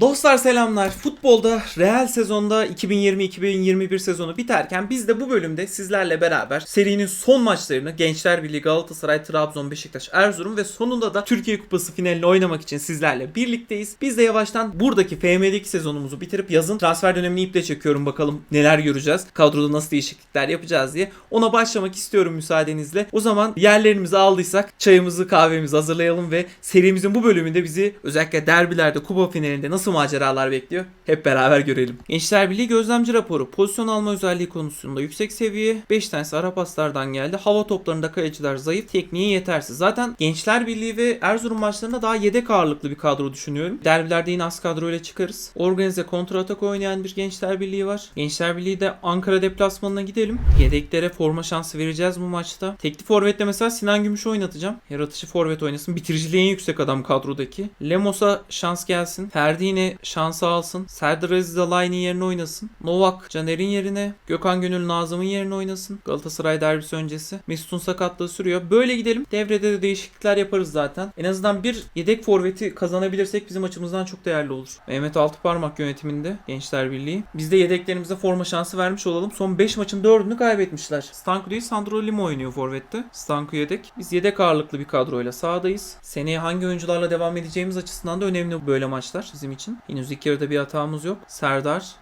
Dostlar selamlar. Futbolda Real sezonda 2020-2021 sezonu biterken biz de bu bölümde sizlerle beraber serinin son maçlarını Gençler Birliği Galatasaray, Trabzon, Beşiktaş, Erzurum ve sonunda da Türkiye Kupası finalini oynamak için sizlerle birlikteyiz. Biz de yavaştan buradaki FM'deki sezonumuzu bitirip yazın transfer dönemini iple çekiyorum bakalım neler göreceğiz. Kadroda nasıl değişiklikler yapacağız diye. Ona başlamak istiyorum müsaadenizle. O zaman yerlerimizi aldıysak çayımızı kahvemizi hazırlayalım ve serimizin bu bölümünde bizi özellikle derbilerde, kupa finalinde nasıl maceralar bekliyor? Hep beraber görelim. Gençler Birliği gözlemci raporu. Pozisyon alma özelliği konusunda yüksek seviye. 5 tanesi ara paslardan geldi. Hava toplarında kaleciler zayıf. Tekniği yetersiz. Zaten Gençler Birliği ve Erzurum maçlarında daha yedek ağırlıklı bir kadro düşünüyorum. Derbilerde yine az kadroyla çıkarız. Organize kontratak oynayan bir Gençler Birliği var. Gençler Birliği de Ankara deplasmanına gidelim. Yedeklere forma şansı vereceğiz bu maçta. Tekli forvette mesela Sinan Gümüş'ü oynatacağım. Yaratıcı forvet oynasın. Bitiriciliği en yüksek adam kadrodaki. Lemos'a şans gelsin. Ferdi yine şansı alsın. Serdar Aziz Alay'ın yerine oynasın. Novak Caner'in yerine. Gökhan Gönül Nazım'ın yerine oynasın. Galatasaray derbisi öncesi. Mesut'un sakatlığı sürüyor. Böyle gidelim. Devrede de değişiklikler yaparız zaten. En azından bir yedek forveti kazanabilirsek bizim açımızdan çok değerli olur. Mehmet Altıparmak yönetiminde Gençler Birliği. Biz de yedeklerimize forma şansı vermiş olalım. Son 5 maçın 4'ünü kaybetmişler. Stanku değil Sandro Lima oynuyor forvette. Stanku yedek. Biz yedek ağırlıklı bir kadroyla sahadayız. Seneye hangi oyuncularla devam edeceğimiz açısından da önemli böyle maçlar bizim için. Henüz ilk yarıda bir hatamız yok. Serdar,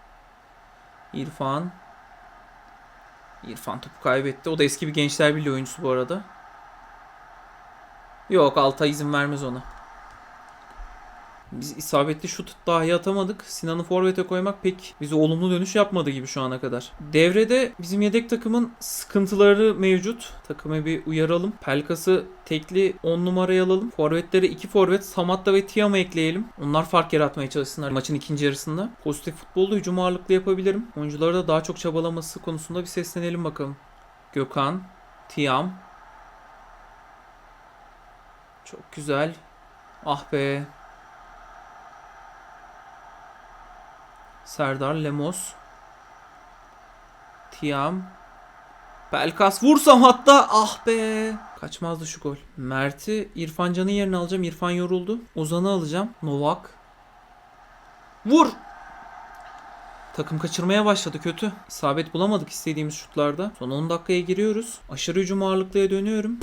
İrfan, İrfan topu kaybetti. O da eski bir Gençler Birliği oyuncusu bu arada. Yok Altay izin vermez ona. Biz isabetli şut dahi atamadık. Sinan'ı forvete koymak pek bize olumlu dönüş yapmadı gibi şu ana kadar. Devrede bizim yedek takımın sıkıntıları mevcut. Takımı bir uyaralım. Pelkas'ı tekli 10 numaraya alalım. Forvetlere 2 forvet Samatta ve Tiam'ı ekleyelim. Onlar fark yaratmaya çalışsınlar maçın ikinci yarısında. Pozitif futbolda hücum ağırlıklı yapabilirim. Oyunculara da daha çok çabalaması konusunda bir seslenelim bakalım. Gökhan, Tiam. Çok güzel. Ah be. Serdar Lemos. Tiam. Pelkas vursam hatta ah be. Kaçmazdı şu gol. Mert'i İrfan Can'ın yerine alacağım. İrfan yoruldu. Ozan'ı alacağım. Novak. Vur. Takım kaçırmaya başladı kötü. İsabet bulamadık istediğimiz şutlarda. Son 10 dakikaya giriyoruz. Aşırı hücum ağırlıklıya dönüyorum.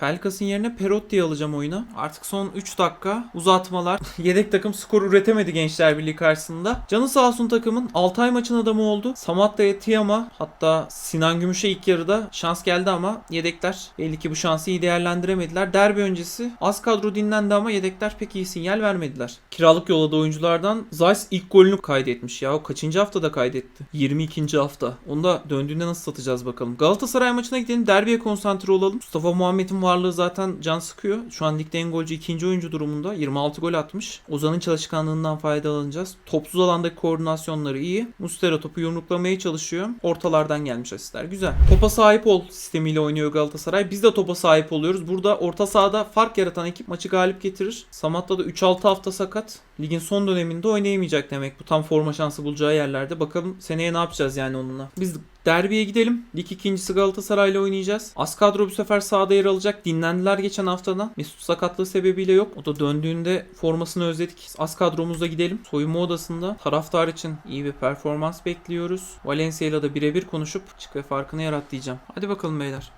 Pelkas'ın yerine Perotti'yi alacağım oyuna. Artık son 3 dakika uzatmalar. Yedek takım skor üretemedi Gençler Birliği karşısında. Canı sağ olsun takımın Altay maçın adamı oldu. Samatta'ya Tiam'a hatta Sinan Gümüş'e ilk yarıda şans geldi ama yedekler belli ki bu şansı iyi değerlendiremediler. Derbi öncesi az kadro dinlendi ama yedekler pek iyi sinyal vermediler. Kiralık yolladığı oyunculardan Zeiss ilk golünü kaydetmiş ya. O kaçıncı haftada kaydetti? 22. hafta. Onu da döndüğünde nasıl satacağız bakalım. Galatasaray maçına gidelim. Derbiye konsantre olalım. Mustafa Muhammed'in varlığı zaten can sıkıyor. Şu an ligde en golcü ikinci oyuncu durumunda. 26 gol atmış. Ozan'ın çalışkanlığından faydalanacağız. Topsuz alandaki koordinasyonları iyi. Mustera topu yumruklamaya çalışıyor. Ortalardan gelmiş asistler. Güzel. Topa sahip ol sistemiyle oynuyor Galatasaray. Biz de topa sahip oluyoruz. Burada orta sahada fark yaratan ekip maçı galip getirir. Samatta da 3-6 hafta sakat. Ligin son döneminde oynayamayacak demek. Bu tam forma şansı bulacağı yerlerde. Bakalım seneye ne yapacağız yani onunla. Biz Derbiye gidelim. Lig ikincisi Galatasaray'la oynayacağız. Az kadro bu sefer sahada yer alacak. Dinlendiler geçen haftada. Mesut sakatlığı sebebiyle yok. O da döndüğünde formasını özledik. Az kadromuzda gidelim. Soyunma odasında taraftar için iyi bir performans bekliyoruz. Valencia ile de birebir konuşup çık ve farkını yarat diyeceğim. Hadi bakalım beyler.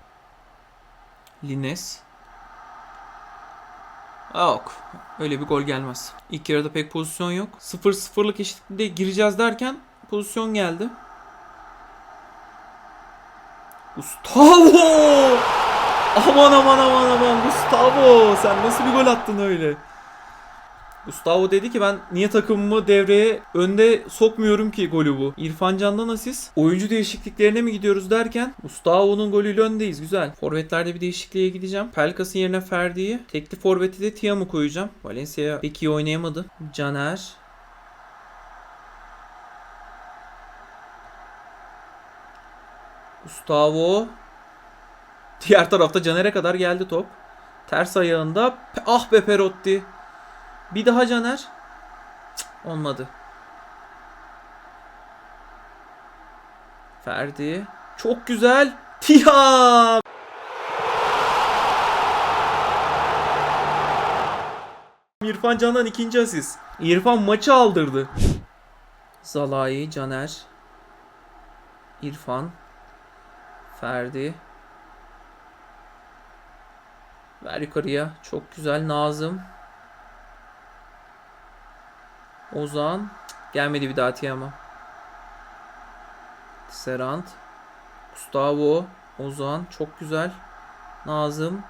Lines. Yok. Öyle bir gol gelmez. İlk yarıda pek pozisyon yok. 0-0'lık eşitliğe gireceğiz derken pozisyon geldi. Gustavo! Aman aman aman aman Gustavo! Sen nasıl bir gol attın öyle? Gustavo dedi ki ben niye takımımı devreye önde sokmuyorum ki golü bu. İrfan Can'dan asist. Oyuncu değişikliklerine mi gidiyoruz derken Gustavo'nun golüyle öndeyiz. Güzel. Forvetlerde bir değişikliğe gideceğim. Pelkas'ın yerine Ferdi'yi. Tekli forveti de Tiam'ı koyacağım. Valencia pek iyi oynayamadı. Caner. Gustavo. Diğer tarafta Caner'e kadar geldi top. Ters ayağında. Ah be Perotti. Bir daha Caner. Cık, olmadı. Ferdi. Çok güzel. Tiam. İrfan Can'dan ikinci asist. İrfan maçı aldırdı. Zalai, Caner. İrfan. Ferdi. Ver yukarıya. Çok güzel. Nazım. Ozan. Gelmedi bir daha Tiam'a. Serant. Gustavo. Ozan. Çok güzel. Nazım.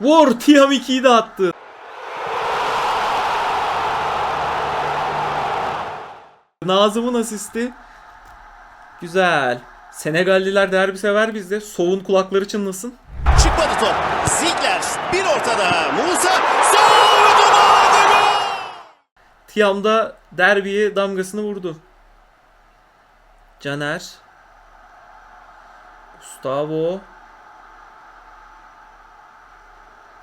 Vur! Tiam 2'yi de attı. Nazım'ın asisti. Güzel. Senegalliler derbi sever bizde. Soğun kulakları çınlasın. Çıkmadı top. Ziegler bir ortada. Musa mu? Tiam'da derbiye damgasını vurdu. Caner. Gustavo.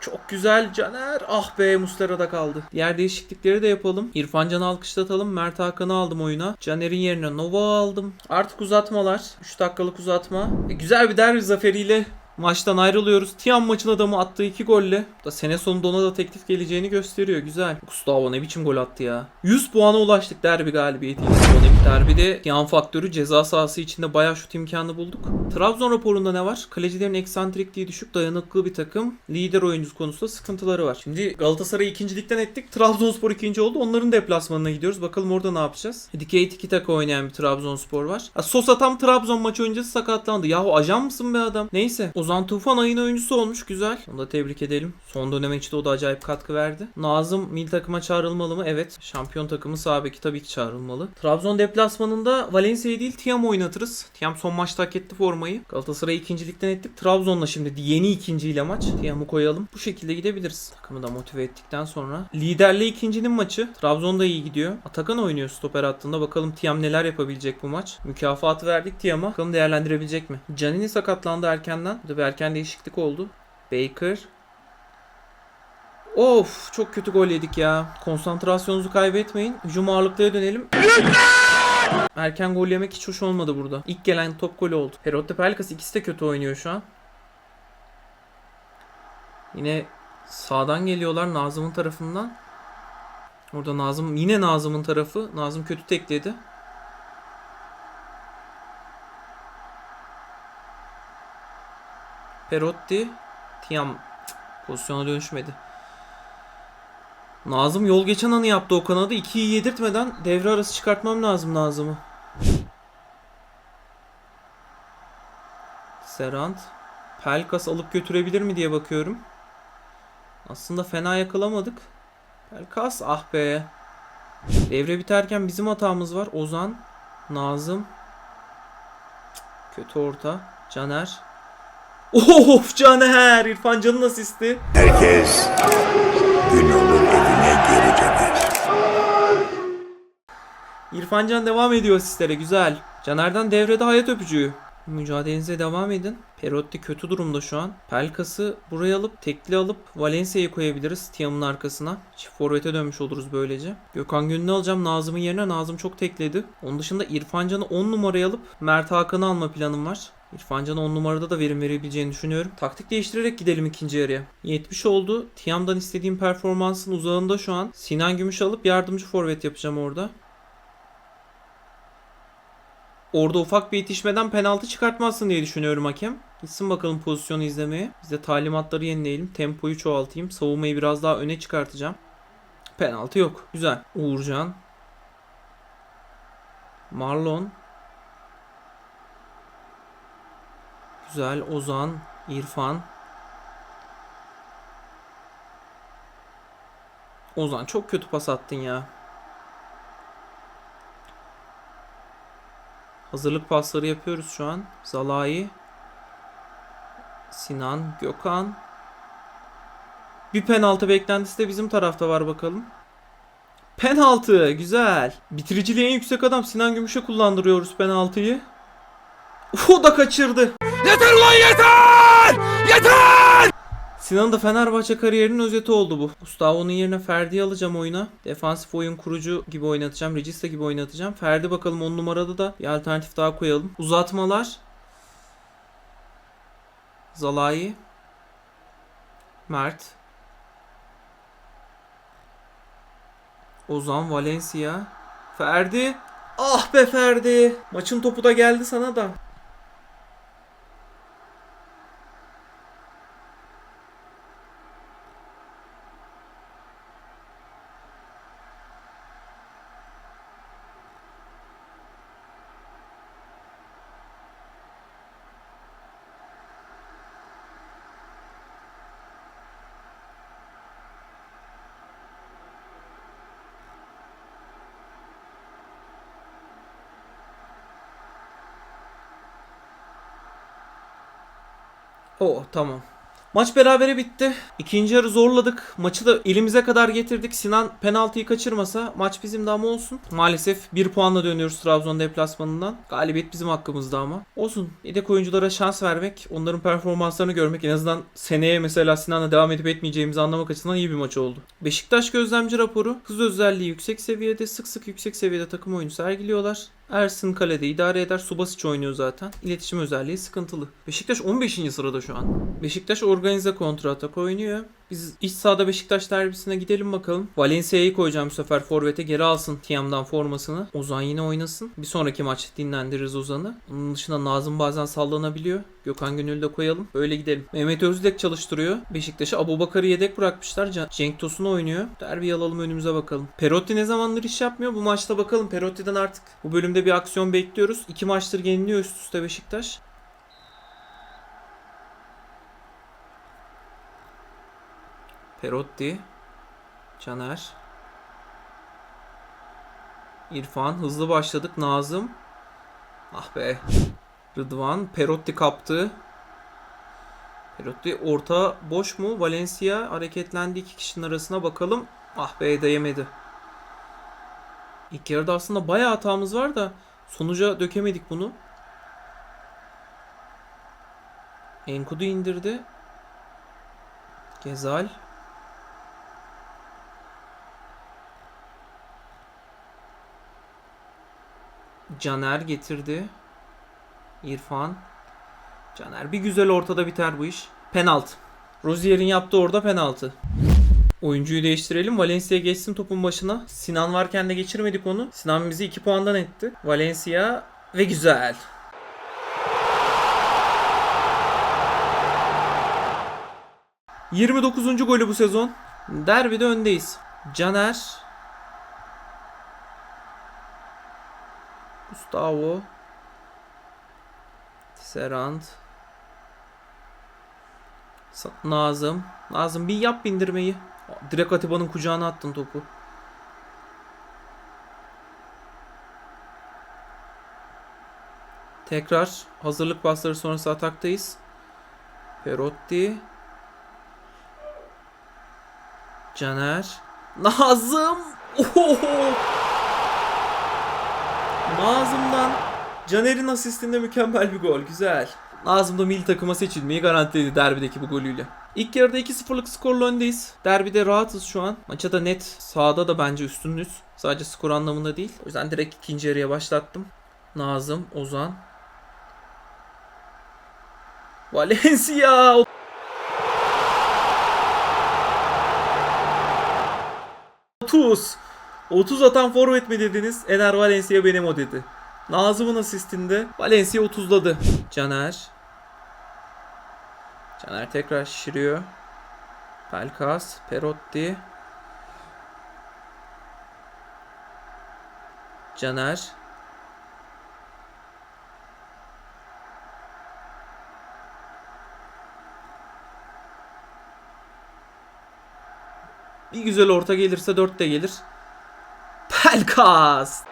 Çok güzel Caner. Ah be Muslera'da kaldı. Diğer değişiklikleri de yapalım. İrfan Can'ı alkışlatalım. Mert Hakan'ı aldım oyuna. Caner'in yerine Nova aldım. Artık uzatmalar. 3 dakikalık uzatma. E, güzel bir derbi zaferiyle Maçtan ayrılıyoruz. Tiam maçın adamı attığı 2 golle. Da sene sonunda ona da teklif geleceğini gösteriyor. Güzel. Gustavo ne biçim gol attı ya. 100 puana ulaştık derbi galibiyetiyle. Sonraki derbide Tiam faktörü ceza sahası içinde bayağı şut imkanı bulduk. Trabzon raporunda ne var? Kalecilerin eksantrikliği düşük dayanıklı bir takım. Lider oyuncusu konusunda sıkıntıları var. Şimdi Galatasaray'ı ikincilikten ettik. Trabzonspor ikinci oldu. Onların deplasmanına gidiyoruz. Bakalım orada ne yapacağız? Dikey tiki taka oynayan bir Trabzonspor var. Sosa tam Trabzon maçı öncesi sakatlandı. Yahu ajan mısın be adam? Neyse. Ozan Tufan ayın oyuncusu olmuş. Güzel. Onu da tebrik edelim. Son dönem içinde o da acayip katkı verdi. Nazım mil takıma çağrılmalı mı? Evet. Şampiyon takımı sağ beki tabii ki çağrılmalı. Trabzon deplasmanında Valencia'yı değil Tiam oynatırız. Tiam son maçta hak etti formayı. Galatasaray'ı ikincilikten ettik. Trabzon'la şimdi yeni ikinciyle maç. Tiam'ı koyalım. Bu şekilde gidebiliriz. Takımı da motive ettikten sonra. Liderle ikincinin maçı. Trabzon da iyi gidiyor. Atakan oynuyor stoper hattında. Bakalım Tiam neler yapabilecek bu maç. Mükafatı verdik Tiam'a. Bakalım değerlendirebilecek mi? Canini sakatlandı erkenden. Burada bir erken değişiklik oldu. Baker. Of çok kötü gol yedik ya. Konsantrasyonunuzu kaybetmeyin. Hücum ağırlıklıya dönelim. Erken gol yemek hiç hoş olmadı burada. İlk gelen top golü oldu. Perotte Pelkas ikisi de kötü oynuyor şu an. Yine sağdan geliyorlar Nazım'ın tarafından. Orada Nazım yine Nazım'ın tarafı. Nazım kötü tekledi. Perotti Tiam pozisyona dönüşmedi. Nazım yol geçen anı yaptı o kanadı. 2'yi yedirtmeden devre arası çıkartmam lazım Nazım'ı. Serant. Pelkas alıp götürebilir mi diye bakıyorum. Aslında fena yakalamadık. Pelkas ah be. Devre biterken bizim hatamız var. Ozan. Nazım. Kötü orta. Caner. Of Caner. İrfan Can'ın asisti. Herkes Günol'un evine geri döner. İrfan Can devam ediyor asistlere güzel. Caner'den devrede hayat öpücüğü. Mücadelenize devam edin. Perotti kötü durumda şu an. Pelkas'ı buraya alıp tekli alıp Valencia'yı koyabiliriz Tiam'ın arkasına. Çift forvete dönmüş oluruz böylece. Gökhan Gönül'ü alacağım Nazım'ın yerine. Nazım çok tekledi. Onun dışında İrfan Can'ı 10 numaraya alıp Mert Hakan'ı alma planım var. İrfan Can'a 10 numarada da verim verebileceğini düşünüyorum. Taktik değiştirerek gidelim ikinci yarıya. 70 oldu. Tiam'dan istediğim performansın uzağında şu an. Sinan Gümüş alıp yardımcı forvet yapacağım orada. Orada ufak bir itişmeden penaltı çıkartmazsın diye düşünüyorum hakem. Gitsin bakalım pozisyonu izlemeye. Biz de talimatları yenileyelim. Tempoyu çoğaltayım. Savunmayı biraz daha öne çıkartacağım. Penaltı yok. Güzel. Uğurcan. Marlon. Güzel. Ozan. İrfan. Ozan çok kötü pas attın ya. Hazırlık pasları yapıyoruz şu an. Zalai. Sinan, Gökhan. Bir penaltı beklentisi de bizim tarafta var bakalım. Penaltı, güzel. Bitiriciliği en yüksek adam Sinan Gümüş'e kullandırıyoruz penaltıyı. O da kaçırdı. Yeter ulan yeter! Yeter! Sinan'ın da Fenerbahçe kariyerinin özeti oldu bu. Gustavo'nun yerine Ferdi'yi alacağım oyuna. Defansif oyun kurucu gibi oynatacağım. Regista gibi oynatacağım. Ferdi bakalım 10 numarada da bir alternatif daha koyalım. Uzatmalar. Zalai. Mert. Ozan Valencia. Ferdi. Ah be Ferdi. Maçın topu da geldi sana da. Oh tamam. Maç berabere bitti. İkinci yarı zorladık. Maçı da elimize kadar getirdik. Sinan penaltıyı kaçırmasa maç bizim de ama olsun. Maalesef bir puanla dönüyoruz Trabzon deplasmanından. Galibiyet bizim hakkımızda ama. Olsun. Yedek oyunculara şans vermek, onların performanslarını görmek en azından seneye mesela Sinan'la devam edip etmeyeceğimizi anlamak açısından iyi bir maç oldu. Beşiktaş gözlemci raporu. Hız özelliği yüksek seviyede, sık sık yüksek seviyede takım oyunu sergiliyorlar. Ersin kalede idare eder. Subasic oynuyor zaten. İletişim özelliği sıkıntılı. Beşiktaş 15. sırada şu an. Beşiktaş organize kontra atak oynuyor. Biz iç sahada Beşiktaş derbisine gidelim bakalım. Valencia'yı koyacağım bu sefer forvete geri alsın Tiam'dan formasını. Ozan yine oynasın. Bir sonraki maç dinlendiririz Ozan'ı. Onun dışında Nazım bazen sallanabiliyor. Gökhan Gönül'ü de koyalım. Öyle gidelim. Mehmet Özdek çalıştırıyor. Beşiktaş'ı Abubakar'ı yedek bırakmışlar. Cenk Tosun oynuyor. Derbi alalım önümüze bakalım. Perotti ne zamandır iş yapmıyor? Bu maçta bakalım. Perotti'den artık bu bölümde bir aksiyon bekliyoruz. İki maçtır yeniliyor üst üste Beşiktaş. Perotti. Caner. İrfan. Hızlı başladık. Nazım. Ah be. Rıdvan. Perotti kaptı. Perotti orta boş mu? Valencia hareketlendi iki kişinin arasına bakalım. Ah be değemedi. İlk yarıda aslında bayağı hatamız var da sonuca dökemedik bunu. Enkudu indirdi. Gezal. Caner getirdi. İrfan. Caner bir güzel ortada biter bu iş. Penaltı. Rozier'in yaptığı orada penaltı. Oyuncuyu değiştirelim. Valencia geçsin topun başına. Sinan varken de geçirmedik onu. Sinan bizi 2 puandan etti. Valencia ve güzel. ...29. golü bu sezon. Derbide öndeyiz. Caner. Gustavo. Serand. Sa- Nazım. Nazım bir yap bindirmeyi. Direkt Atiba'nın kucağına attın topu. Tekrar hazırlık pasları sonrası ataktayız. Perotti. Caner. Nazım. Oho! Nazım'dan Caner'in asistinde mükemmel bir gol. Güzel. Nazım da milli takıma seçilmeyi garantiledi derbideki bu golüyle. İlk yarıda 2-0'lık skorla öndeyiz. Derbide rahatız şu an. Maça da net. Sahada da bence üstünüz. Sadece skor anlamında değil. O yüzden direkt ikinci yarıya başlattım. Nazım, Ozan. Valencia! 30. 30 atan forvet mi dediniz? Ener Valencia benim o dedi. Nazım'ın asistinde Valencia 30'ladı. Caner. Caner tekrar şişiriyor. Pelkas, Perotti. Caner. Bir güzel orta gelirse 4 de gelir. Pelkas.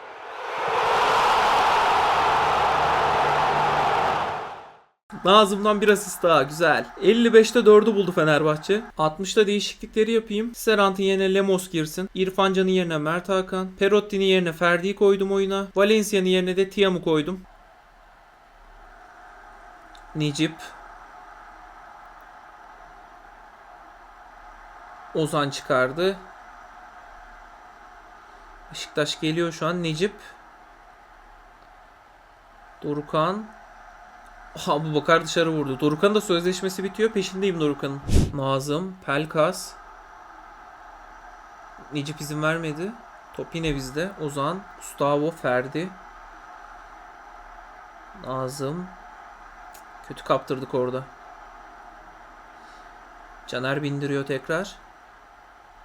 Nazım'dan bir asist daha güzel. 55'te 4'ü buldu Fenerbahçe. 60'ta değişiklikleri yapayım. Serant'ın yerine Lemos girsin. İrfan Can'ın yerine Mert Hakan. Perotti'nin yerine Ferdi'yi koydum oyuna. Valencia'nın yerine de Tiam'ı koydum. Necip. Ozan çıkardı. Beşiktaş geliyor şu an. Necip. Dorukan. Aha bu bakar dışarı vurdu. Dorukan'ın da sözleşmesi bitiyor. Peşindeyim Dorukan'ın. Nazım. Pelkas. Necip izin vermedi. Top yine bizde. Ozan, Gustavo, Ferdi. Nazım. Kötü kaptırdık orada. Caner bindiriyor tekrar.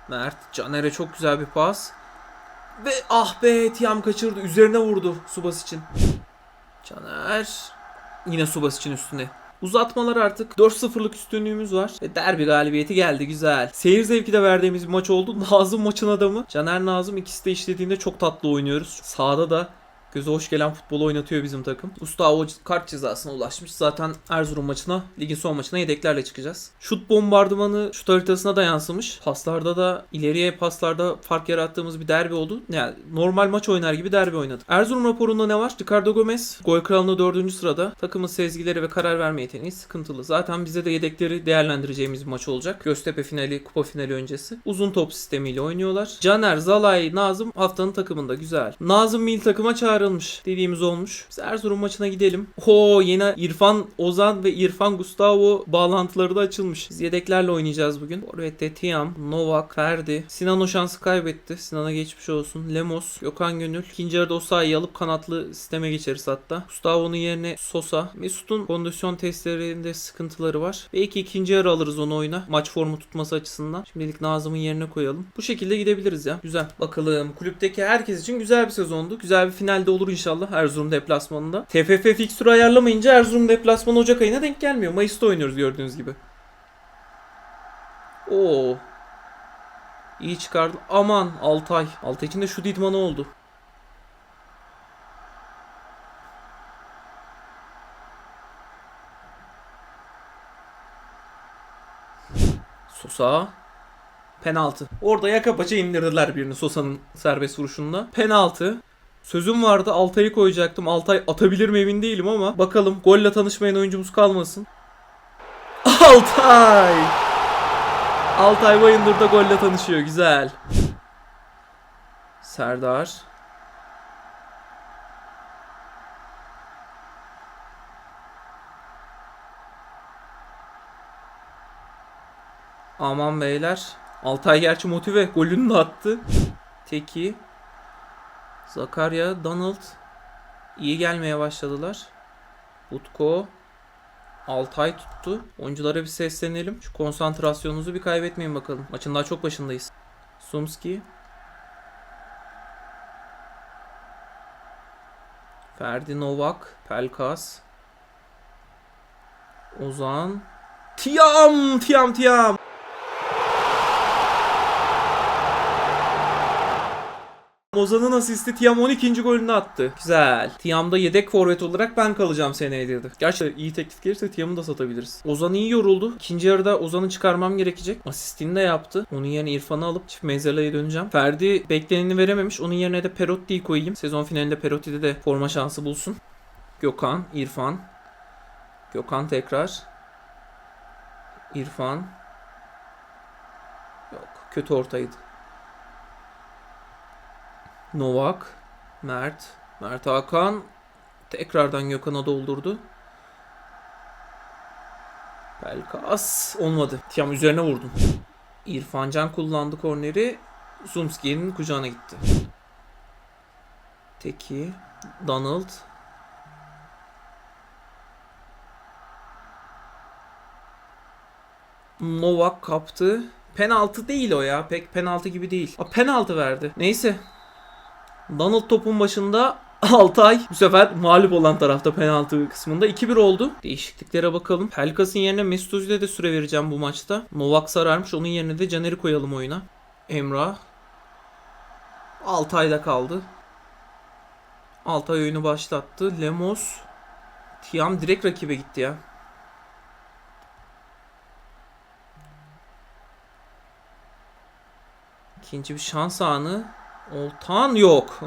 Mert. Caner'e çok güzel bir pas. Ve ah be Tiam kaçırdı. Üzerine vurdu Subas için. Caner. Yine Subas için üstüne. Uzatmalar artık 4-0'lık üstünlüğümüz var. Ve derbi galibiyeti geldi güzel. Seyir zevki de verdiğimiz bir maç oldu. Nazım maçın adamı. Caner Nazım ikisi de işlediğinde çok tatlı oynuyoruz. Sağda da göze hoş gelen futbolu oynatıyor bizim takım. Gustavo kart cezasına ulaşmış. Zaten Erzurum maçına, ligin son maçına yedeklerle çıkacağız. Şut bombardımanı şut haritasına da yansımış. Paslarda da ileriye paslarda fark yarattığımız bir derbi oldu. Yani normal maç oynar gibi derbi oynadık. Erzurum raporunda ne var? Ricardo Gomez gol kralında 4. sırada. Takımın sezgileri ve karar verme yeteneği sıkıntılı. Zaten bize de yedekleri değerlendireceğimiz bir maç olacak. Göztepe finali, kupa finali öncesi. Uzun top sistemiyle oynuyorlar. Caner, Zalay, Nazım haftanın takımında güzel. Nazım milli takıma çağrılmış. Dediğimiz olmuş. Biz Erzurum maçına gidelim. Ho yine İrfan Ozan ve İrfan Gustavo bağlantıları da açılmış. Biz yedeklerle oynayacağız bugün. Forvet'te Tiam, Novak, Ferdi. Sinan o şansı kaybetti. Sinan'a geçmiş olsun. Lemos, Gökhan Gönül. İkinci yarıda Osayi'yi alıp kanatlı sisteme geçeriz hatta. Gustavo'nun yerine Sosa. Mesut'un kondisyon testlerinde sıkıntıları var. Belki ikinci yarı alırız onu oyuna. Maç formu tutması açısından. Şimdilik Nazım'ın yerine koyalım. Bu şekilde gidebiliriz ya. Güzel. Bakalım. Kulüpteki herkes için güzel bir sezondu. Güzel bir finalde olur inşallah Erzurum deplasmanında. TFF fikstürü ayarlamayınca Erzurum deplasmanı Ocak ayına denk gelmiyor. Mayıs'ta oynuyoruz gördüğünüz gibi. Oo. İyi çıkardı. Aman Altay. Altay için de şu idmanı oldu. Sosa. Penaltı. Orada yaka paça indirdiler birini Sosa'nın serbest vuruşunda. Penaltı. Sözüm vardı Altay'ı koyacaktım. Altay atabilir mi emin değilim ama bakalım golle tanışmayan oyuncumuz kalmasın. Altay! Altay Bayındır'da golle tanışıyor. Güzel. Serdar. Aman beyler. Altay gerçi motive. Golünü de attı. Teki. Zakarya, Donald. iyi gelmeye başladılar. Utko. Altay tuttu. Oyunculara bir seslenelim. Şu konsantrasyonunuzu bir kaybetmeyin bakalım. Maçın daha çok başındayız. Sumski. Ferdi Novak. Pelkas. Ozan. Tiam! Tiam Tiam! Ozan'ın asisti Tiam 12. golünü attı. Güzel. Tiam'da yedek forvet olarak ben kalacağım seneye dedi. Gerçi iyi teklif gelirse Tiam'ı da satabiliriz. Ozan iyi yoruldu. İkinci yarıda Ozan'ı çıkarmam gerekecek. Asistini de yaptı. Onun yerine İrfan'ı alıp çift menzileye döneceğim. Ferdi bekleneni verememiş. Onun yerine de Perotti'yi koyayım. Sezon finalinde Perotti'de de forma şansı bulsun. Gökhan, İrfan. Gökhan tekrar. İrfan. Yok. Kötü ortaydı. Novak, Mert, Mert Hakan tekrardan Gökhan'a doldurdu. Pelkas olmadı. Tiam üzerine vurdum. İrfan Can kullandı korneri. Zumski'nin kucağına gitti. Teki, Donald. Novak kaptı. Penaltı değil o ya. Pek penaltı gibi değil. A, penaltı verdi. Neyse. Donald topun başında Altay bu sefer mağlup olan tarafta penaltı kısmında 2-1 oldu. Değişikliklere bakalım. Pelkas'ın yerine Mesut Özil'e de süre vereceğim bu maçta. Novak sararmış. Onun yerine de Caner'i koyalım oyuna. Emrah. Altay'da kaldı. Altay oyunu başlattı. Lemos. Tiam direkt rakibe gitti ya. İkinci bir şans anı. Oltan yok.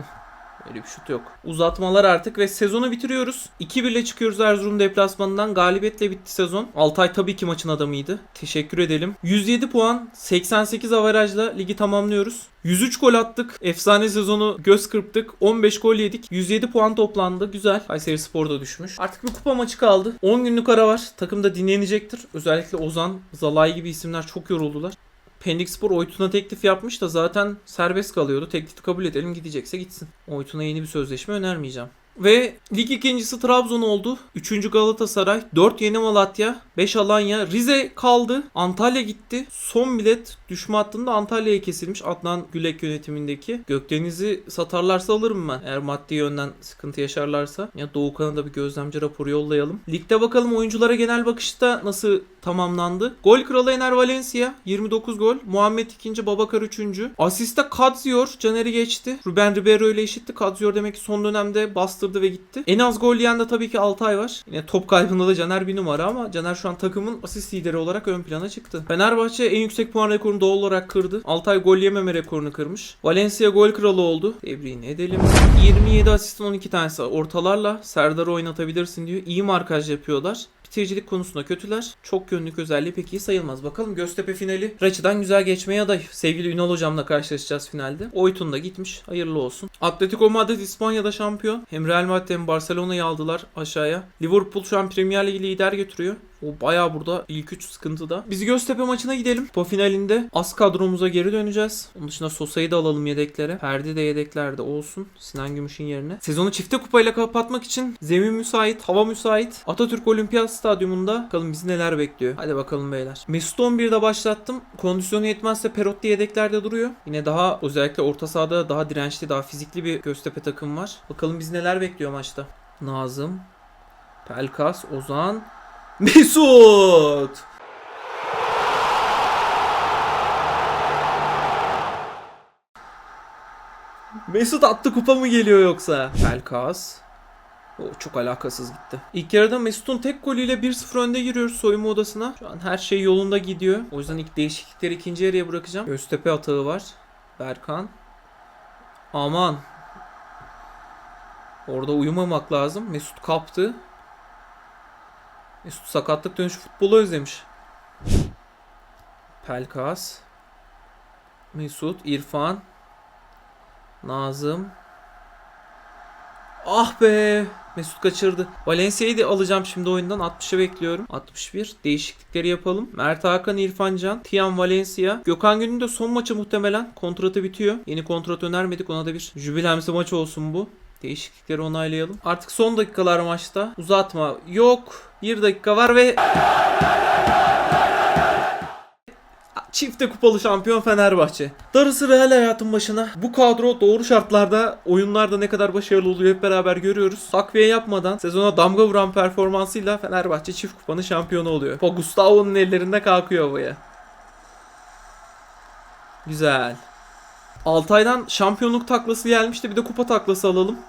Öyle bir şut yok. Uzatmalar artık ve sezonu bitiriyoruz. 2-1 ile çıkıyoruz Erzurum deplasmanından. Galibiyetle bitti sezon. Altay tabii ki maçın adamıydı. Teşekkür edelim. 107 puan, 88 averajla ligi tamamlıyoruz. 103 gol attık. Efsane sezonu göz kırptık. 15 gol yedik. 107 puan toplandı. Güzel. Kayseri Spor da düşmüş. Artık bir kupa maçı kaldı. 10 günlük ara var. Takım da dinlenecektir. Özellikle Ozan, Zalay gibi isimler çok yoruldular. Pendik Spor Oytun'a teklif yapmış da zaten serbest kalıyordu. Teklifi kabul edelim gidecekse gitsin. Oytun'a yeni bir sözleşme önermeyeceğim. Ve lig ikincisi Trabzon oldu. Üçüncü Galatasaray. 4 yeni Malatya. 5 Alanya. Rize kaldı. Antalya gitti. Son bilet düşme hattında Antalya'ya kesilmiş. Adnan Gülek yönetimindeki. Gökdeniz'i satarlarsa alırım ben. Eğer maddi yönden sıkıntı yaşarlarsa. Ya Doğukan'a da bir gözlemci raporu yollayalım. Ligde bakalım oyunculara genel bakışta nasıl tamamlandı. Gol kralı Ener Valencia 29 gol. Muhammed ikinci, Babakar üçüncü. Asiste Kadzior Caner'i geçti. Ruben Ribeiro ile eşitti. Kadzior demek ki son dönemde bastırdı ve gitti. En az gol yiyen de tabii ki Altay var. Yine top kaybında da Caner bir numara ama Caner şu an takımın asist lideri olarak ön plana çıktı. Fenerbahçe en yüksek puan rekorunu doğal olarak kırdı. Altay gol yememe rekorunu kırmış. Valencia gol kralı oldu. Tebriğini edelim. 27 asistin 12 tanesi ortalarla Serdar'ı oynatabilirsin diyor. İyi markaj yapıyorlar. Bitiricilik konusunda kötüler. Çok yönlük özelliği pek iyi sayılmaz. Bakalım Göztepe finali Raçı'dan güzel geçmeye aday. Sevgili Ünal hocamla karşılaşacağız finalde. Oytun da gitmiş. Hayırlı olsun. Atletico Madrid İspanya'da şampiyon. Hem Real Madrid hem Barcelona'yı aldılar aşağıya. Liverpool şu an Premier Ligi lider götürüyor. O bayağı burada ilk 3 sıkıntıda. Biz Göztepe maçına gidelim. Po finalinde az kadromuza geri döneceğiz. Onun dışında Sosa'yı da alalım yedeklere. Ferdi de yedeklerde olsun. Sinan Gümüş'ün yerine. Sezonu çifte kupayla kapatmak için zemin müsait, hava müsait. Atatürk Olimpiyat Stadyumunda bakalım bizi neler bekliyor. Hadi bakalım beyler. Mesut 11'de başlattım. Kondisyonu yetmezse Perotti yedeklerde duruyor. Yine daha özellikle orta sahada daha dirençli, daha fizikli bir Göztepe takım var. Bakalım bizi neler bekliyor maçta. Nazım, Pelkas, Ozan, Mesut. Mesut attı kupa mı geliyor yoksa? Pelkas. O çok alakasız gitti. İlk yarıda Mesut'un tek golüyle 1-0 önde giriyoruz soyunma odasına. Şu an her şey yolunda gidiyor. O yüzden ilk değişiklikleri ikinci yarıya bırakacağım. Göztepe atağı var. Berkan. Aman. Orada uyumamak lazım. Mesut kaptı. Mesut sakatlık dönüşü futbolu özlemiş. Pelkas. Mesut, İrfan. Nazım. Ah be. Mesut kaçırdı. Valencia'yı da alacağım şimdi oyundan. 60'ı bekliyorum. 61. Değişiklikleri yapalım. Mert Hakan, İrfan Can, Tiam Valencia. Gökhan Gün'ün de son maçı muhtemelen. Kontratı bitiyor. Yeni kontrat önermedik. Ona da bir jübilemsi maç olsun bu. Değişiklikleri onaylayalım. Artık son dakikalar maçta. Uzatma yok. Bir dakika var ve Çifte kupalı şampiyon Fenerbahçe. Darısı real hayatın başına. Bu kadro doğru şartlarda oyunlarda ne kadar başarılı oluyor hep beraber görüyoruz. Takviye yapmadan sezona damga vuran performansıyla Fenerbahçe çift kupanın şampiyonu oluyor. O Gustavo'nun ellerinde kalkıyor havaya. Güzel. Altay'dan şampiyonluk taklası gelmişti. Bir de kupa taklası alalım.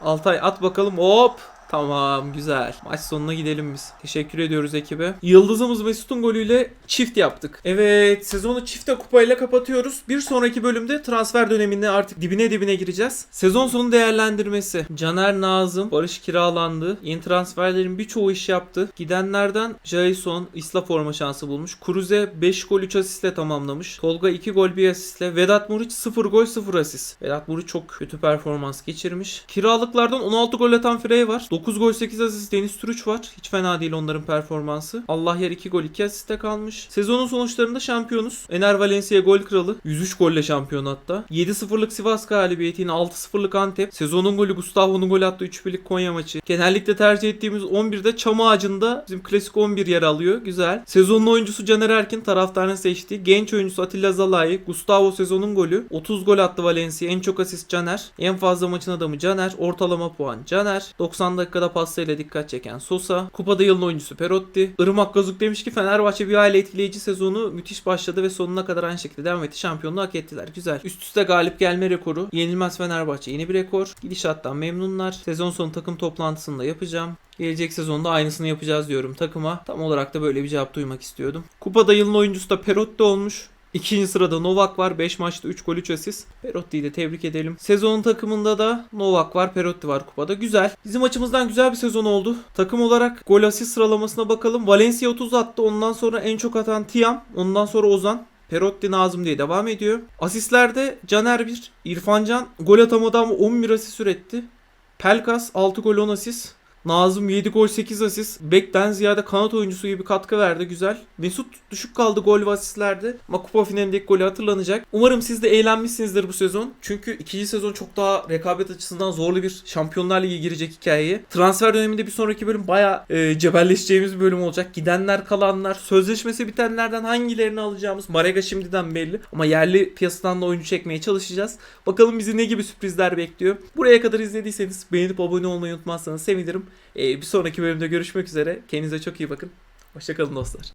Altay at bakalım. Hop. Tamam güzel. Maç sonuna gidelim biz. Teşekkür ediyoruz ekibe. Yıldızımız Mesut'un golüyle çift yaptık. Evet sezonu çifte kupayla kapatıyoruz. Bir sonraki bölümde transfer döneminde artık dibine dibine gireceğiz. Sezon sonu değerlendirmesi. Caner Nazım, Barış kiralandı. Yeni transferlerin birçoğu iş yaptı. Gidenlerden Jason Isla forma şansı bulmuş. Cruze 5 gol 3 asistle tamamlamış. Tolga 2 gol 1 asistle. Vedat Muriç 0 gol 0 asist. Vedat Muriç çok kötü performans geçirmiş. Kiralıklardan 16 gol atan Frey var. 9 gol 8 asist Deniz Türüç var. Hiç fena değil onların performansı. Allah yer 2 gol 2 asiste kalmış. Sezonun sonuçlarında şampiyonuz. Ener Valencia gol kralı. 103 golle şampiyon hatta. 7-0'lık Sivas galibiyeti yine 6-0'lık Antep. Sezonun golü Gustavo'nun gol attığı 3-1'lik Konya maçı. Genellikle tercih ettiğimiz 11'de çam ağacında bizim klasik 11 yer alıyor. Güzel. Sezonun oyuncusu Caner Erkin taraftarın seçtiği. Genç oyuncusu Atilla Zalai. Gustavo sezonun golü. 30 gol attı Valencia. En çok asist Caner. En fazla maçın adamı Caner. Ortalama puan Caner. 90 dakikada paslarıyla dikkat çeken Sosa. Kupada yılın oyuncusu Perotti. Irmak Gazuk demiş ki Fenerbahçe bir aile etkileyici sezonu müthiş başladı ve sonuna kadar aynı şekilde devam etti. Şampiyonluğu hak ettiler. Güzel. Üst üste galip gelme rekoru. Yenilmez Fenerbahçe yeni bir rekor. Gidişattan memnunlar. Sezon sonu takım toplantısında yapacağım. Gelecek sezonda aynısını yapacağız diyorum takıma. Tam olarak da böyle bir cevap duymak istiyordum. Kupada yılın oyuncusu da Perotti olmuş. İkinci sırada Novak var. 5 maçta 3 gol 3 asist. Perotti'yi de tebrik edelim. Sezonun takımında da Novak var. Perotti var kupada. Güzel. Bizim açımızdan güzel bir sezon oldu. Takım olarak gol asist sıralamasına bakalım. Valencia 30 attı. Ondan sonra en çok atan Tiam. Ondan sonra Ozan. Perotti Nazım diye devam ediyor. Asistlerde Caner 1, İrfan Can gol atamadı ama 11 asist üretti. Pelkas 6 gol 10 asist. Nazım 7 gol 8 asist. Bekten ziyade kanat oyuncusu gibi katkı verdi. Güzel. Mesut düşük kaldı gol ve asistlerde. Ama kupa finalindeki golü hatırlanacak. Umarım siz de eğlenmişsinizdir bu sezon. Çünkü ikinci sezon çok daha rekabet açısından zorlu bir Şampiyonlar Ligi girecek hikayeyi. Transfer döneminde bir sonraki bölüm baya e, cebelleşeceğimiz bir bölüm olacak. Gidenler kalanlar, sözleşmesi bitenlerden hangilerini alacağımız. Marega şimdiden belli. Ama yerli piyasadan da oyuncu çekmeye çalışacağız. Bakalım bizi ne gibi sürprizler bekliyor. Buraya kadar izlediyseniz beğenip abone olmayı unutmazsanız sevinirim. E, bir sonraki bölümde görüşmek üzere. Kendinize çok iyi bakın. Hoşçakalın dostlar.